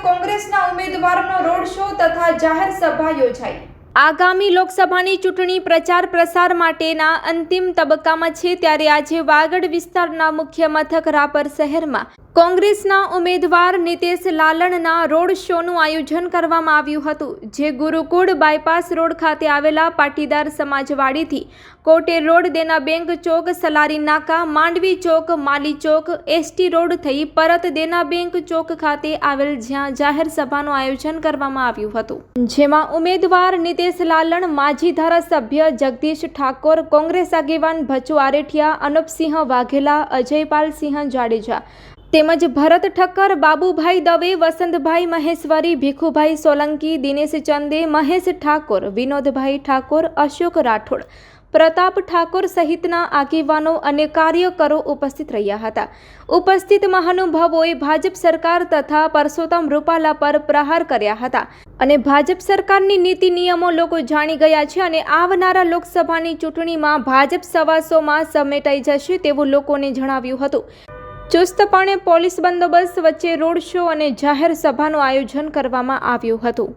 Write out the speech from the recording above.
કોંગ્રેસના ઉમેદવારનો road show તથા જાહેર સભા યોજાઈ. આગામી લોકસભાની ચૂંટણી પ્રચાર પ્રસાર માટેના અંતિમ તબક્કામાં છે ત્યારે આજે વાગડ વિસ્તારના મુખ્ય મથક રાપર શહેરમાં કોંગ્રેસના ઉમેદવાર નિતેશ લાલણના રોડ શોનું આયોજન કરવામાં આવ્યું હતું, જે ગુરુકુળ બાયપાસ રોડ ખાતે આવેલા પાટીદાર સમાજવાડીથી કોટે રોડ, દેના બેંક ચોક, સલારી નાકા, માંડવી ચોક, માલી ચોક, એસટી રોડ થઈ પરત દેના બેંક ચોક ખાતે આવેલ જ્યાં જાહેર સભાનું આયોજન કરવામાં આવ્યું હતું. જેમાં ઉમેદવાર નિતેશ લાલણ, માજી ધારાસભ્ય જગદીશ ઠાકોર, કોંગ્રેસ આગેવાન ભચુ આરેઠિયા, અનુપસિંહ વાઘેલા અજયપાલસિંહ જાડેજા તેમજ ભરત ઠક્કર, બાબુભાઈ દવે, વસંતભાઈ મહેશ્વરી, ભીખુભાઈ સોલંકી, દિનેશ ચંદે, મહેશ ઠાકોર, વિનોદભાઈ ઠાકોર, અશોક રાઠોડ, પ્રતાપ ઠાકોર સહિતના આગેવાનો અને કાર્યકરો ઉપસ્થિત રહ્યા હતા. ઉપસ્થિત મહાનુભાવોએ ભાજપ સરકાર તથા પરસોત્તમ રૂપાલા પર પ્રહાર કર્યા હતા અને ભાજપ સરકારની નીતિ નિયમો લોકો જાણી ગયા છે અને આવનારા લોકસભાની ચૂંટણીમાં ભાજપ સવાસોમાં સમેટાઈ જશે તેવું લોકોને જણાવ્યું હતું. ચુસ્તપણે પોલીસ બંદોબસ્ત વચ્ચે રોડ શો અને જાહેર સભાનું આયોજન કરવામાં આવ્યું હતું.